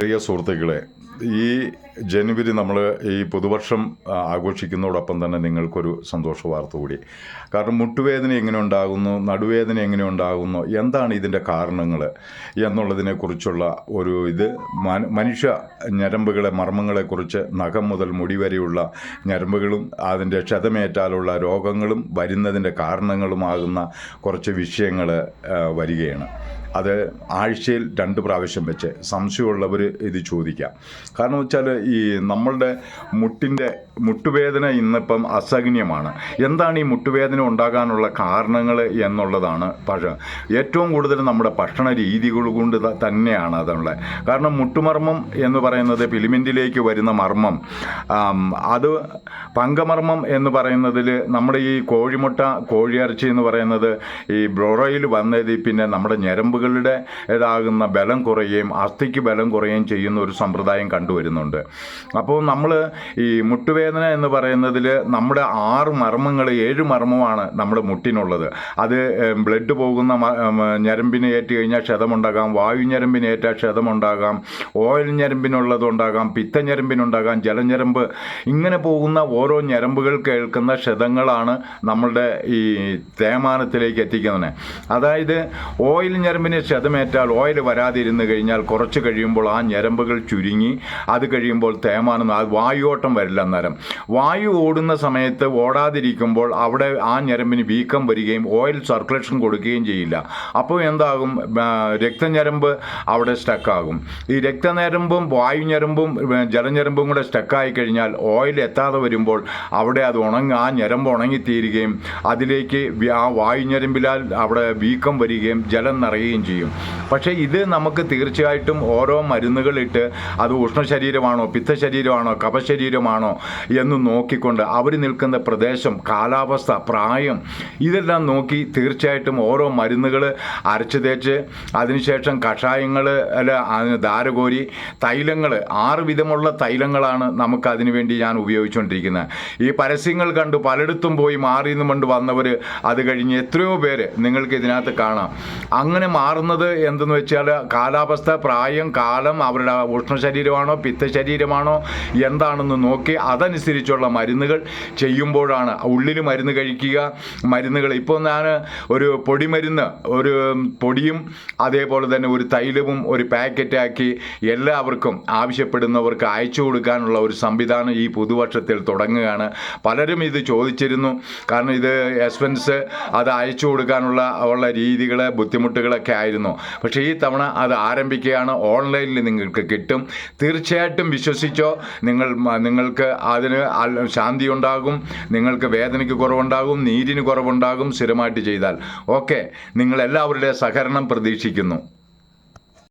പ്രിയ സുഹൃത്തുക്കളെ ഈ ജനുവരി നമ്മൾ ഈ പുതുവർഷം ആഘോഷിക്കുന്നതോടൊപ്പം തന്നെ നിങ്ങൾക്കൊരു സന്തോഷ വാർത്ത കൂടി. കാരണം മുട്ടുവേദന എങ്ങനെ ഉണ്ടാകുന്നു നടുവേദന എങ്ങനെ ഉണ്ടാകുന്നു എന്താണ് ഇതിന്റെ കാരണങ്ങൾ എന്നുള്ളതിനെക്കുറിച്ചുള്ള ഒരു ഇത്. മനുഷ്യ ഞരമ്പുകളെ മർമ്മങ്ങളെക്കുറിച്ച് നഖം മുതൽ മുടി വരെയുള്ള ഞരമ്പുകളും അതിന്റെ ക്ഷതമേറ്റാലുള്ള രോഗങ്ങളും വരുന്നതിന്റെ കാരണങ്ങളുമാകുന്ന കുറച്ച് വിഷയങ്ങൾ വരികയാണ്. അത് ആഴ്ചയിൽ രണ്ട് പ്രാവശ്യം വെച്ച് സംശയമുള്ളവർ ഇത് ചോദിക്കാം. കാരണം വെച്ചാൽ ഈ നമ്മളുടെ മുട്ടിന്റെ മുട്ടുവേദന ഇന്നിപ്പം അസഹനീയമാണ്. എന്താണ് ഈ മുട്ടുവേദന ഉണ്ടാകാനുള്ള കാരണങ്ങൾ എന്നുള്ളതാണ് പക്ഷേ ഏറ്റവും കൂടുതൽ നമ്മുടെ ഭക്ഷണ രീതികൾ കൊണ്ട് തന്നെയാണ് അതുള്ളത്. കാരണം മുട്ടുമർമ്മം എന്ന് പറയുന്നത് ഫിലിമെന്റിലേക്ക് വരുന്ന മർമ്മം അത് പങ്കമർമ്മം എന്ന് പറയുന്നതിൽ നമ്മുടെ ഈ കോഴിമുട്ട കോഴിയിറച്ചി എന്ന് പറയുന്നത് ഈ ബ്രോറയിൽ വന്നത് പിന്നെ നമ്മുടെ ഞരമ്പുകളുടെ ഇതാകുന്ന ബലം കുറയുകയും അസ്ഥിക്ക് ബലം കുറയുകയും ചെയ്യുന്ന ഒരു സമ്പ്രദായം കണ്ടുവരുന്നുണ്ട്. അപ്പോൾ നമ്മൾ ഈ മുട്ടുവേദന എന്ന് പറയുന്നതിൽ നമ്മുടെ ആറ് മർമ്മങ്ങൾ ഏഴ് മർമ്മമാണ് നമ്മുടെ മുട്ടിനുള്ളത്. അത് ബ്ലഡ് പോകുന്ന ഞരമ്പിന് ഏറ്റ് കഴിഞ്ഞാൽ ക്ഷതമുണ്ടാകാം വായു ഞരമ്പിന് ഏറ്റാൽ ക്ഷതമുണ്ടാകാം ഓയിൽ ഞരമ്പിനുള്ളതുണ്ടാകാം പിത്ത ഞരമ്പിനുണ്ടാകാം ജലഞരമ്പ് ഇങ്ങനെ പോകുന്ന ഓരോ ഞരമ്പുകൾ കേൾക്കുന്ന ക്ഷതങ്ങളാണ് നമ്മളുടെ ഈ തേമാനത്തിലേക്ക് എത്തിക്കുന്നത്. അതായത് ഓയിൽ ഞരമ്പിന് ക്ഷതമേറ്റാൽ ഓയിൽ വരാതിരുന്നു കഴിഞ്ഞാൽ കുറച്ച് കഴിയുമ്പോൾ ആ ഞരമ്പുകൾ ചുരുങ്ങി അത് കഴിയുമ്പോൾ തേമാനം അത് വായുവോട്ടം വരില്ല അന്നേരം. വായു ഓടുന്ന സമയത്ത് ഓടാതിരിക്കുമ്പോൾ അവിടെ ആ ഞരമ്പിന് വീക്കം വരികയും ഓയിൽ സർക്കുലേഷൻ കൊടുക്കുകയും ചെയ്യില്ല. അപ്പോൾ എന്താകും? രക്തഞരമ്പ് അവിടെ സ്റ്റക്കാകും. ഈ രക്തഞരമ്പും വായു ഞരമ്പും ജലഞരമ്പും കൂടെ സ്റ്റക്കായി കഴിഞ്ഞാൽ ഓയിൽ എത്താതെ വരുമ്പോൾ അവിടെ അത് ഉണങ്ങി ആ ഞരമ്പ് ഉണങ്ങിത്തീരുകയും അതിലേക്ക് ആ വായു ഞരമ്പിലാൽ അവിടെ വീക്കം വരികയും ജലം നിറയുകയും ചെയ്യും. പക്ഷേ ഇത് നമുക്ക് തീർച്ചയായിട്ടും ഓരോ മരുന്നുകളിട്ട് അത് ഉഷ്ണശരീരമാണോ പിത്തശരീരമാണോ കപശരീരമാണോ എന്ന് നോക്കിക്കൊണ്ട് അവർ നിൽക്കുന്ന പ്രദേശം കാലാവസ്ഥ പ്രായം ഇതെല്ലാം നോക്കി തീർച്ചയായിട്ടും ഓരോ മരുന്നുകൾ അരച്ച് തേച്ച് അതിനുശേഷം കഷായങ്ങൾ അല്ല ധാരകോരി തൈലങ്ങൾ ആറ് വിധമുള്ള തൈലങ്ങളാണ് നമുക്ക് അതിനുവേണ്ടി ഞാൻ ഉപയോഗിച്ചുകൊണ്ടിരിക്കുന്നത്. ഈ പരസ്യങ്ങൾ കണ്ട് പലയിടത്തും പോയി മാറി നിന്നും കൊണ്ട് വന്നവർ അത് കഴിഞ്ഞ് എത്രയോ പേര് നിങ്ങൾക്ക് ഇതിനകത്ത് കാണാം. അങ്ങനെ മാറുന്നത് എന്തെന്ന് വെച്ചാൽ കാലാവസ്ഥ പ്രായം കാലം അവരുടെ ഉഷ്ണശരീരമാണോ പിത്തശരീരമാണോ എന്താണെന്ന് നോക്കി അതനുസരിച്ചുള്ള മരുന്നുകൾ ചെയ്യുമ്പോഴാണ് ഉള്ളിൽ മരുന്ന് കഴിക്കുക. മരുന്നുകൾ ഇപ്പോൾ ഞാൻ ഒരു പൊടിമരുന്ന് ഒരു പൊടിയും അതേപോലെ തന്നെ ഒരു തൈലവും ഒരു പാക്കറ്റാക്കി എല്ലാവർക്കും ആവശ്യപ്പെടുന്നവർക്ക് അയച്ചു കൊടുക്കാനുള്ള ഒരു സംവിധാനം ഈ പുതുവർഷത്തിൽ തുടങ്ങുകയാണ്. പലരും ഇത് ചോദിച്ചിരുന്നു. കാരണം ഇത് എക്സ്പെൻസ് അത് അയച്ചു കൊടുക്കാനുള്ള ഉള്ള രീതികൾ ബുദ്ധിമുട്ടുകളൊക്കെ ആയിരുന്നു. പക്ഷേ ഈ തവണ അത് ആരംഭിക്കുകയാണ്. ഓൺലൈനിൽ നിങ്ങൾക്ക് കിട്ടും. തീർച്ചയായിട്ടും വിശ്വസിച്ചോ. നിങ്ങൾ നിങ്ങൾക്ക് അതിന് ശാന്തി ഉണ്ടാകും. നിങ്ങൾക്ക് വേദനയ്ക്ക് കുറവുണ്ടാകും. നീരിന് കുറവുണ്ടാകും. സ്ഥിരമായിട്ട് ചെയ്താൽ. ഓക്കെ. നിങ്ങൾ എല്ലാവരുടെ സഹകരണം പ്രതീക്ഷിക്കുന്നു.